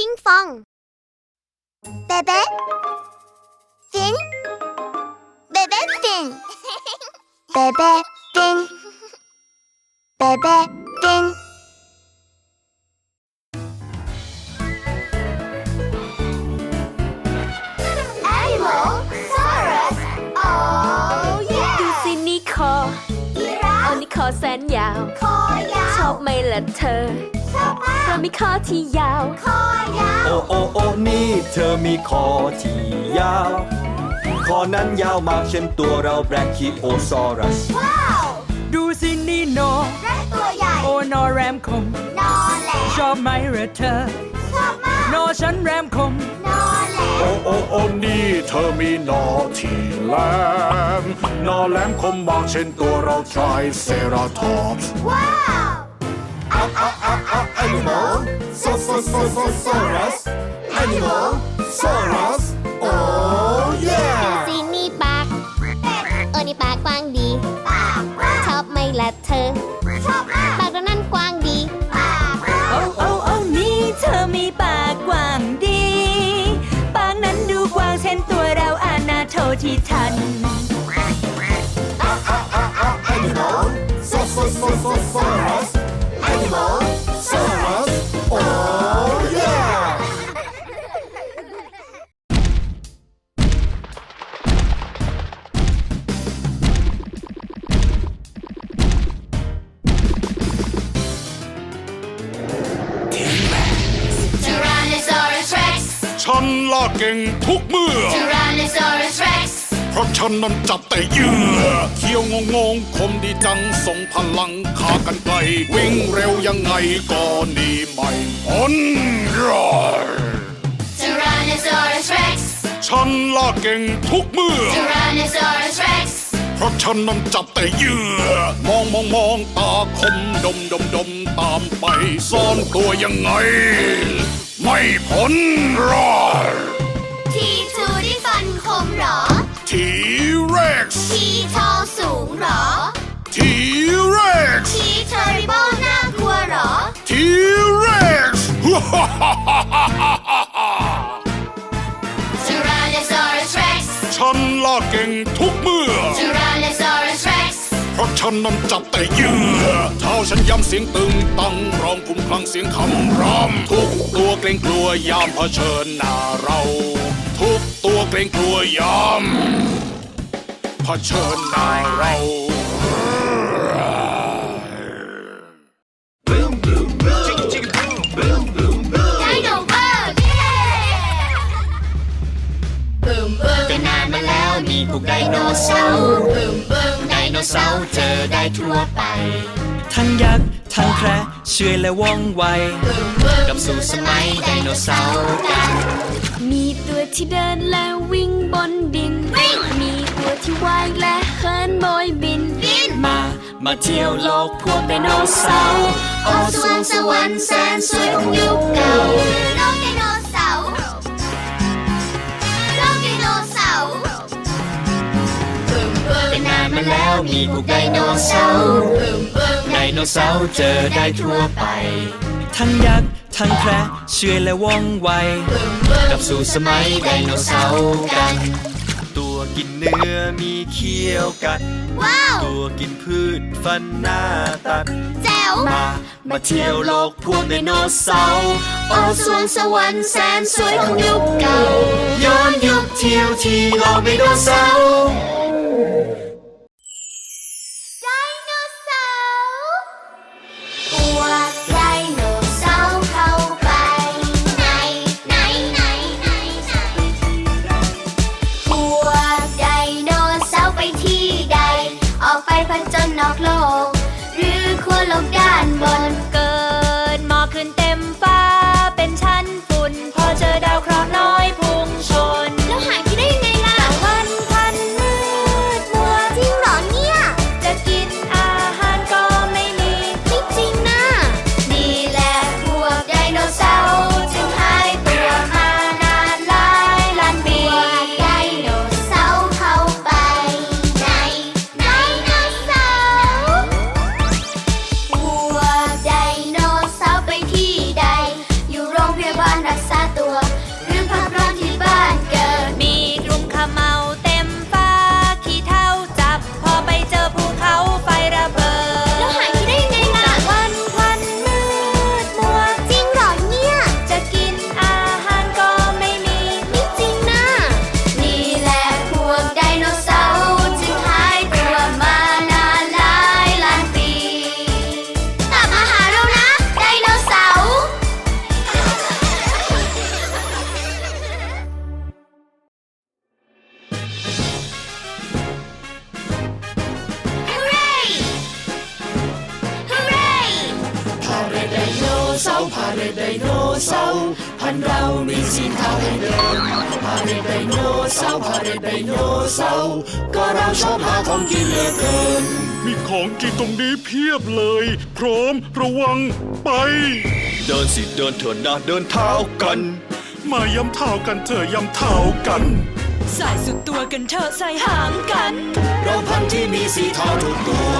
พิงฟองเบเบ้ฟินเบเบ้ฟินเบเบ้ฟินเบเบ้ฟิน Animal Saurus Oh ดูสินี่คอเอานี่คอแสนยาวคอยาชอวบไหมล่ะเธอชอบมาก เรามีคอที่ยาว คอยาว โอโอโอนี่เธอมีคอที่ยาว คอนั้นยาวมากเช่นตัวเราแบรคิโอซอรัส ว้าวดูสินี่โนและตัวใหญ่ โอนอแรมคม นอนแหละชอบไหมเหรอเธอ ชอบมาก โนฉันแรมคม นอนแหละโอโอโอนี่เธอมีหนอที่แหลมหนอแหลมคมมากเช่นตัวเราทรายเซราทอปส์ว้าว Animal so so so so Saurus Animal Saurus Oh yeah สีนี่ปากเออนี่ปากกว้างดีปากกว้างชอบไหมล่ะเธอ ชอบมากปากเรานั้นกว้างดีปากกว้างโอ้โอ้โอ้นี่เธอมีปากกว้างดี ปากนั้นดูกว้างเช่นตัวเราอานาโทที่ทัน Animal so so so so Saurus ฉันน้นจับแต่เยื่อเขี้ยวงงงคมดีจังส่งพลังขากันไกลวิ่งเร็วยังไงก็หนีไม่พ้นรอย Tyrannosaurus Rex ฉันล่าเก่งทุกเมื่อ Tyrannosaurus Rex เพราะฉันนั้นจับแต่เยื่อ มองมองมองตาคมดมดมดมตามไป ซ่อนตัวยังไง ไม่พ้นรอย T2 ทีเร็กซ์ทีทอสูงเหรอ ทีเร็กซ์ทีเทอริเบิลน่ากลัวเหรอ ทีเร็กซ์ Tyrannosaurus Rex ฉันล่าเก่งทุกเมื่อ Tyrannosaurus Rex เพราะฉันนั้นจับแต่เหยื่อเท้าฉันย้ำเสียงตึงตังร้องคุ้มคลังเสียงคำรำทุกตัวเกรงกลัวยามเผชิญหน้าเราทุก ตัวเกรงกลัวยามเผชิญหน้าเราไดโนเบิร์กบึมบึมกันนานมาแล้วมีพวกไดโนเสาร์บึมบึมไดโนเสาร์เจอได้ทั่วไป ทั้งยักษ์ทั้งแคระช่วยและว่องไวกลับสู่สมัยไดโนเสาร์กัน มีตัวที่เดินและวิ่งบนดิน มีตัวที่ว่ายและเหินโบยบิน มา มาเที่ยวโลกพวกไดโนเสาร์โอ้สวงสวรรค์แสนสวยของยุคเก่า โลกไดโนเสาร์ โลกไดโนเสาร์เป็นนานมาแล้วมีพวกไดโนเสาร์ไดโนเสาร์เจอได้ทั่วไป ทั้งยักษ์ทั้งแคระช่วยและว่องไวกลับสู่สมัยไดโนเสาร์กัน ตัวกินเนื้อมีเขี้ยวกัด ว้าว ตัวกินพืชฟันหน้าตัด แจ๋ว มา มาเที่ยวโลกพวกไดโนเสาร์โอ้สวงสวรรค์แสนสวยของยุคเก่า ย้อนยุคเที่ยวที่โลกไดโนเสาร์ กินเหลือเกินมีของกินตรงนี้เพียบเลย พร้อมระวังไป เดินสิเดินเถิดนะเดินเท้ากัน มาย้ำเท้ากันเถอะย้ำเท้ากันสายสุดตัวกันเถอะใส่หางกันเราพันธุ์ที่มีสีเทาทุกตัว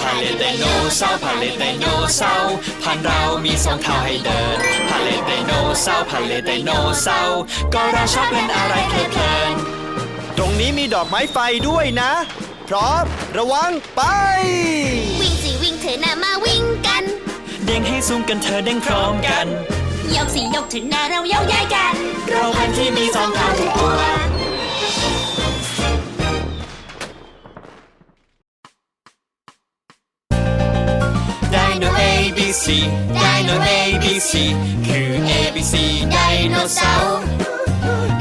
พาเลทไดโนเสาร์พาเลทไดโนเสาร์พันเรามีสองเท้าให้เดินพาเลทไดโนเสาร์พาเลทไดโนเสาร์ก็เราชอบเล่นอะไรเพลิน ตรงนี้มีดอกไม้ไฟด้วยนะ พร้อม ระวังไป วิ่งสิวิ่งเถอะนะมาวิ่งกันๆเด้งให้สูงกันเธอเด้งพร้อมกัน ยกสิยกเถอะนะเราเย้าย้ายกัน เราพันที่มีสองเท้าทุกตัวไดโน A B C ไดโน A B C คือ A B C ไดโนเสาร์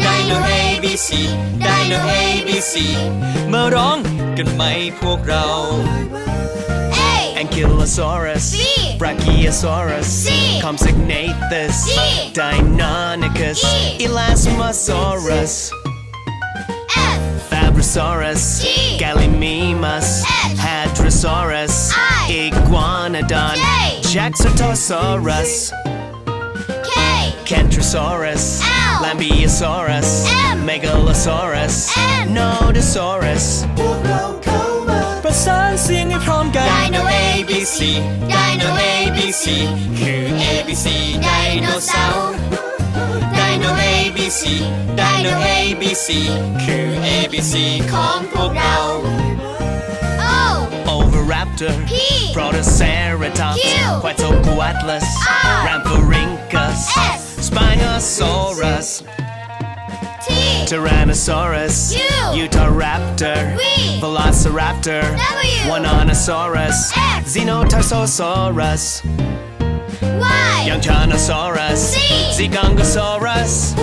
ได โน A B C ไดโน A B C มาร้องกันไหมพวกเรา เอ้ย Ankylosaurus, C. Brachiosaurus, C. Compsognathus, D. Deinonychus, E. Elasmosaurus, F Fabrosaurus, G. Gallimimus, H. Hadrosaurus, I. Iguanodon, J. Jaxotosaurus, K Kentrosaurus, L. Lambeosaurus, M. Megalosaurus, N. Nodosaurus ประสานเสียงให้พร้อมกัน Dino A B C Dino A B C คือ A B C ไดโนเสาร์ Dino A B C Dino A B C คือ A B C ของพวกเรา O Oviraptor P Protoceratops Q Quetzalcoatlus R Rhamphorhynchus S Spinosaurus T. Tyrannosaurus. U. Utahraptor V. Velociraptor. W. Ononosaurus X. Xenotarsosaurus. Y. Youngchanosaurus C Zigongosaurus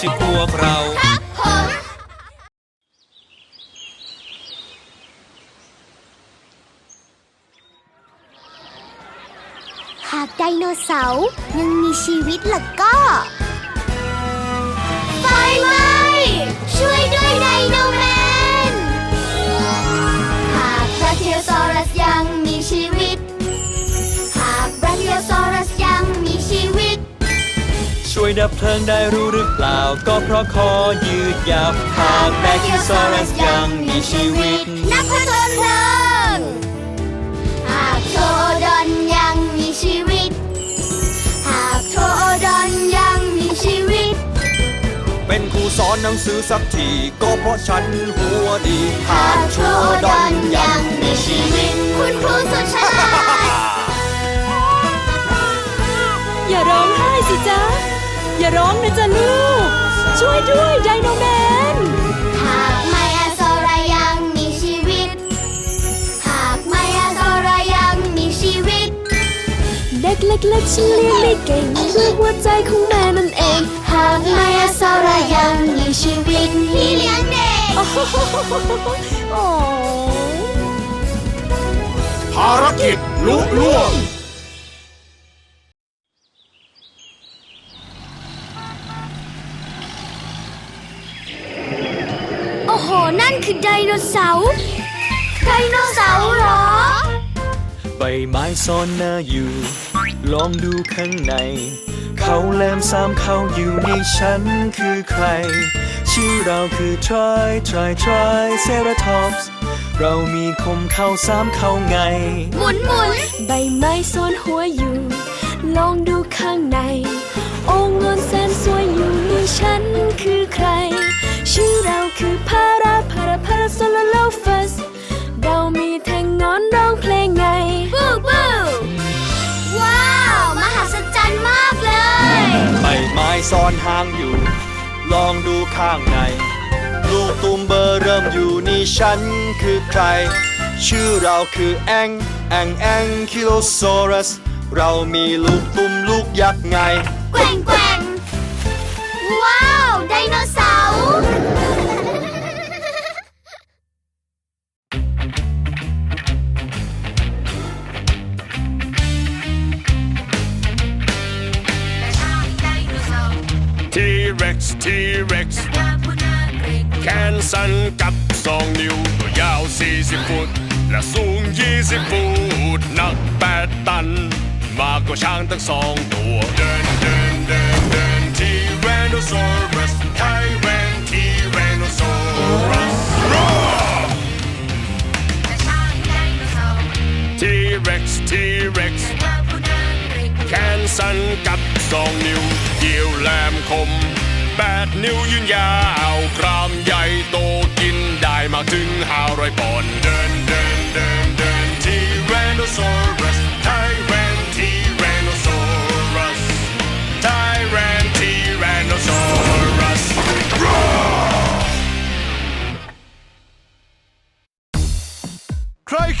ชื่อพวกเรา ครับผม หากไดโนเสาร์ยังมีชีวิตล่ะก็ไฟไหม้ช่วยด้วยไดโนแมน ช่วยดับเพลิงได้รู้หรือเปล่า ก็เพราะคอยืดยาวหากแบคทีซอรัสยังมีชีวิต นักผจญเพลิงหากโทดอนยังมีชีวิต หากโทดอนยังมีชีวิต เป็นครูสอนหนังสือสักที ก็เพราะฉันหัวดีหากโทดอน อย่าร้องนะจ๊ะลูก ช่วยด้วยไดโนแมน หากไมอาโซรายังมีชีวิต หากไมอาโซรายังมีชีวิต เด็กเล็กๆฉันเลี้ยงได้เก่งด้วยหัวใจของแม่นั่นเอง หากไมอาโซรายังมีชีวิตพี่เลี้ยงเด็ก โอ้ภารกิจลุล่วง โอ้โห นั่นคือไดโนเสาร์ไดโนเสาร์เหรอ ใบไม้ซ่อนหน้าอยู่ ลองดูข้างใน เขาแหลมสามเขาอยู่ในฉันคือใคร ชื่อเราคือ try try try ceratops เรามีคมเข้าสามเข้าไง หมุนหมุนใบไม้ซ่อนหัวอยู่ ลองดูข้างในโอ้เงินแสนสวยอยู่นี่ฉันคือใคร ชื่อเรา คือพาราพาราพาราโซโลโลฟัส เรามีแทงงอนร้องเพลงไงบูบูว้าว มหัศจรรย์มากเลย ใบไม้ซ่อนหางอยู่ ลองดูข้างใน ลูกตุ่มเบอร์เริ่มอยู่นี่ฉันคือใคร ชื่อเราคือแองแองแองคิโลโซรัส เรามีลูกตุ้มลูกยักษ์ไง แกว่งแกว่ง ทีเร็กซ์แขนสั้นกับสองนิ้ว ตัวยาว 40 ฟุต และสูง 20 ฟุตหนัก 8 ตัน มากกว่าช้างตั้งสองตัว เดินเดินเดินเดินทีแรนโนซอรัสไทแรนทีแรนโนซอรัสทีเร็กซ์ทีเร็กซ์แขนสั้นกับสองนิ้วเกี่ยวแหลมคม แปดนิ้วยืนยาวกรามใหญ่โตกินได้มากถึงห้าร้อยปอนด์เดินเดินเดินเดินที่แวนโดซอรัสไทแรน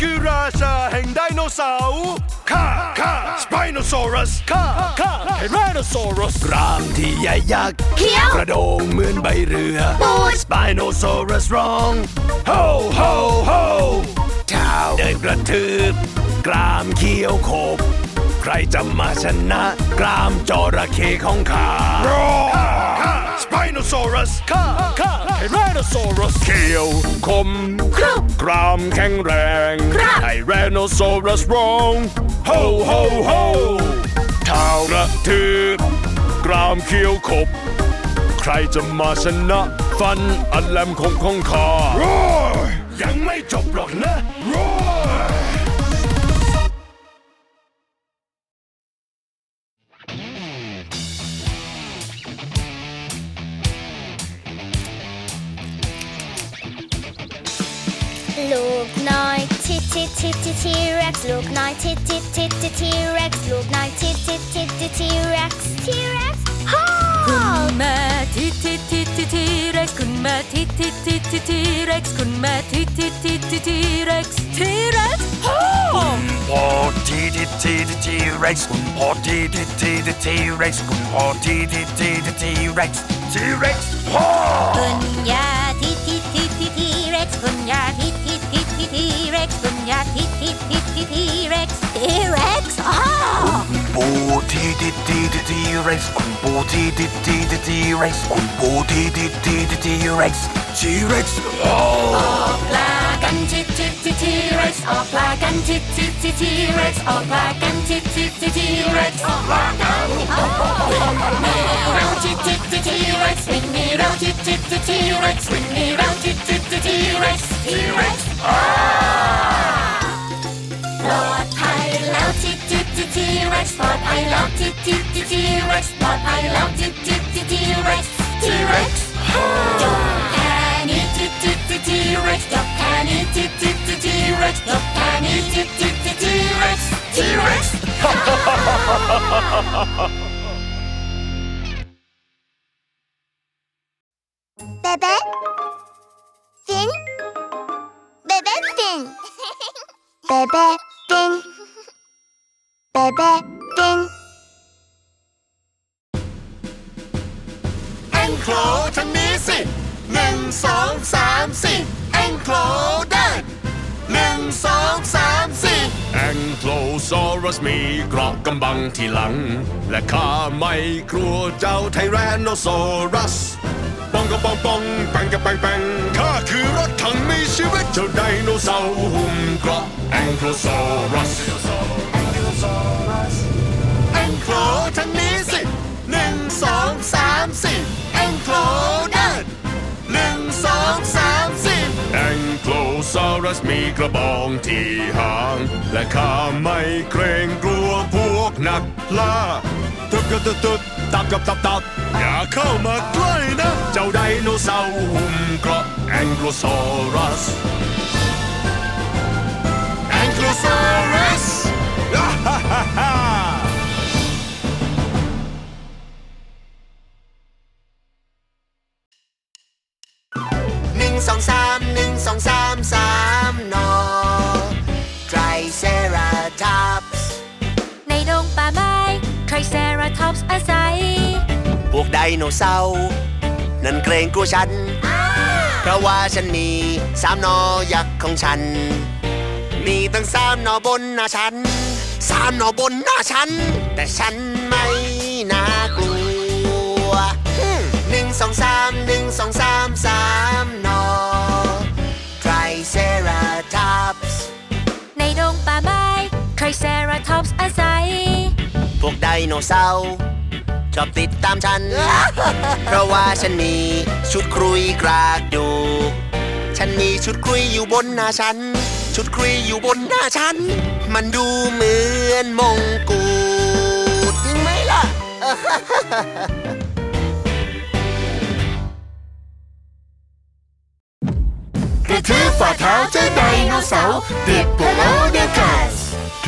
ครคือราชาแห่งไดโนเสาร์ข้าข้าสไปโนซอรัสข้าข้าไทแรนโนซอรัสกรามที่ใหญ่ยักษ์เขียวกระโดงเหมือนใบเรือปูดสไปโนซอรัสร้องโฮโฮโฮเท้าเดินกระทืบกรามเขียวโขบใครจะมาชนะ กรามจระเข้ของข้า สไปโนซอรัสข้าข้าไทแรนโนซอรัสเขียวคมครุบกรามแข็งแรงครับไทแรนโนซอรัสร้องโฮโฮโฮเท้ากระทืบกรามเขียวขบ ใครจะมาชนะฟันอันแหลมคมของข้ายังไม่จบหรอกนะร ลูกน้อยทิทิทิทิทีเร็กซ์ลูกน้อยทิทิทิทิทีเร็กซ์ลูกน้อยทิทิทิทิทีเร็กซ์ทีเร็กซ์ฮ่าคุณแมาทีทีทีทีทีเร็กซ์คุณแมาทีทีทีทีทีเร็กซ์คุณแมาทีทีทีทีทีเร็กซ์ทีเร็กซ์พอทีทีทีทีเร็กซ์คุณพอทีทีทีทีเร็กซ์คุณพอทีทีทีทีเร็กซ์ทีเร็กซ์พ่อคุณยา ทีทีทีทีทีเร็กซ์ทีเร็กซ์อ้าปูทีทีทีทีเร็กซ์คุณปูทีทีทีทีเร็กซ์คุณปูทีทีทีทีเร็กซ์ทีเร็กซ์พ่อปลากันทีทีทีทีเร็กซ์ออกปลากันทีทีทีทีเร็กซ์ออกปลากันทีทีทีทีเร็กซ์ออกปลากัน ดภัยแล้วทีทีทีทีเร็กซ์ทีเร็กซ์จบแค่นี้ทีทีทีทีเร็กซ์จบแค่นี้ทีทีทีทีเร็กซ์จบแค่นี้ทีทีทีทีเร็กซ์ทีเร็กซ์เบเบ้ฟินเบเบ้ฟินเบเบ้ฟินเบเบ้ สิหนึ่งสองสามสี่แองโคลเดินหนึ่งสองสามสี่แองโคลซอรัสมีเกราะกำบังที่หลัง และข้าไม่กลัวเจ้าไทแรนโนซอรัสปองกระปองปองแปงกระแปงแปงข้าคือรถถังมีชีวิตเจ้าไดโนเสาร์หุ้มเกราะแองโคลซอรัสแองโคลทางนี้สิหนึ่งสองสามสี่ รัสมีกระบองที่หาง และข้าไม่เกรงกลัวพวกนักล่าตึกกะตึกตึกตับกับตับตับอย่าเข้ามาใกล้นะ เจ้าไดโนเสาร์หุ้มเกราะแองโคลซอรัสแองโคลซอรัสฮ่าฮ่าฮ่าฮ่าหนึ่งสองสามามนอไตรเซราทอปส์ในดง Triceratops อาศัย พวกไดโนเสาร์นั้นเกรงกลัวฉัน เพราะว่าฉันมีสามนอยักษ์ของฉัน มีตั้งสามนอบนหน้าฉันสามนอบนหน้าฉัน แต่ฉันไม่น่ากลัวฮึ่มหนึ่งสองสามหนึ่งสองสามสามน Triceratops อาศัย พวกไดโนเสาร์ชอบติดตามฉัน เพราะว่าฉันมีชุดครุยกรากดูกฉันมีชุดครุยอยู่บนหน้าฉัน ชุดครุยอยู่บนหน้าฉัน มันดูเหมือนมงกุฎจริงไหมล่ะ กระทืบฝ่าเท้าเจ้าไดโนเสาร์ดิปโลเดกัส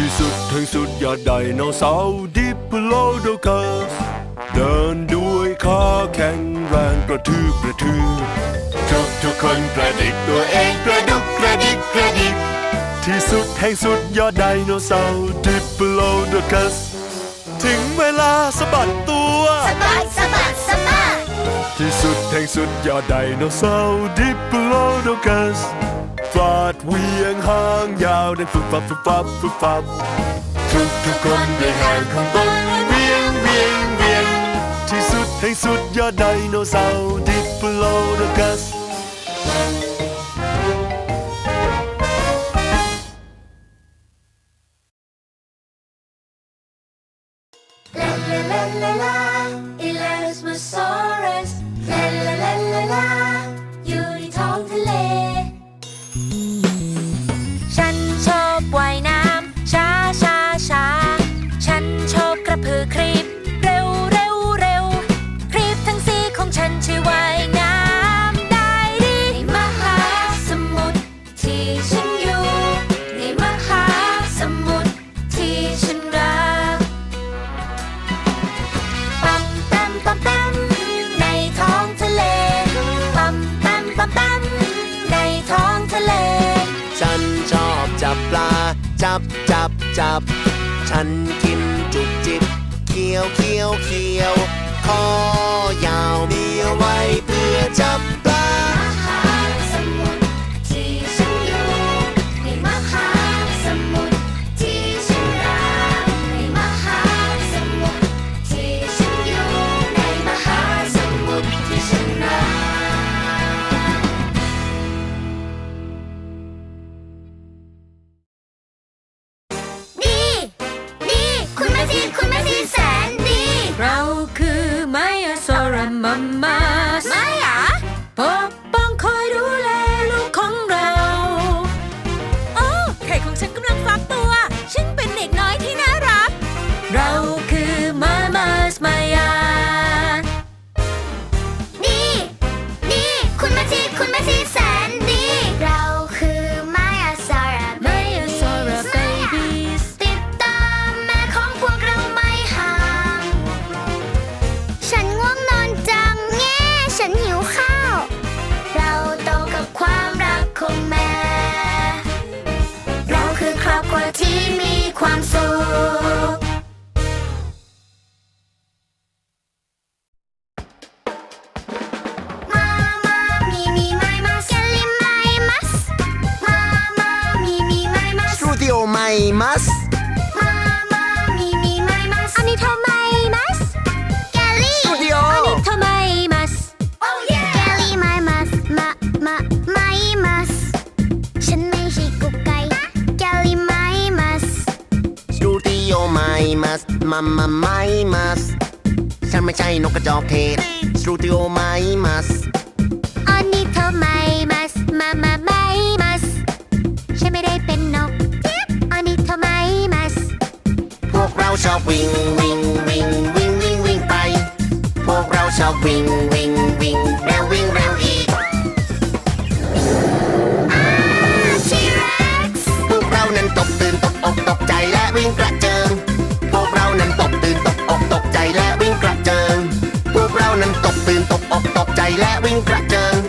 ที่สุดแห่งสุดยอดไดโนเสาร์ดิปโลโดกัสเดินด้วยขาแข็งแรงกระทืบกระทืบทุกทุกๆคนกระดิกตัวเองกระดุกกระดิกกระดิก ที่สุดแห่งสุดยอดไดโนเสาร์ดิปโลโดกัสถึงเวลาสะบัดตัวสะบัดสะบัดสะบัดที่สุดแห่งสุดยอดไดโนเสาร์ดิปโลโดกัส ฟาดเวียงหางยาวได้ฟุบฟับฟุบฟับฟุบฟับทุกทุกคนได้หางข้างบนเวียงเวียงเวียงที่สุดแห่งสุดยอดไดโนเสาร์ดิปโลโดกัสลาลาลาลา บจับจับ ฉันกินจุกจิบเคี้ยวเคี้ยวเคี้ยวคอยาวมีไว้เพื่อจับ มัสมามามีมีไมมัสอันนี้ทำไมมัสแกลลี่สตูดิโออันนี้ทำไมมัส oh yeah แกลลี่ไม่มัสมามาไม่มัสฉันไม่ใช่กุ๊กไก่แกลลี่ไม่มัสสตูดิโอไมมัสมามาไมมัสฉันไม่ใช่นกกระจอกเทศสตูดิโอไมมัสอันนี้ทำไมมัสมามา อบวิ่งวิ่งวิ่งวิ่งวิ่งวิ่งไป พวกเราชอบวิ่งวิ่งวิ่งเร็ววิ่งเร็วอีกทีร็กพวกเรานั้นตกตื่นตกอกตกใจและวิ่งกระเจิง พวกเรานั้นตกตื่นตกอกตกใจและวิ่งกระเจิง พวกเรานั้นตกตื่นตกอกตกใจและวิ่งกระเจิง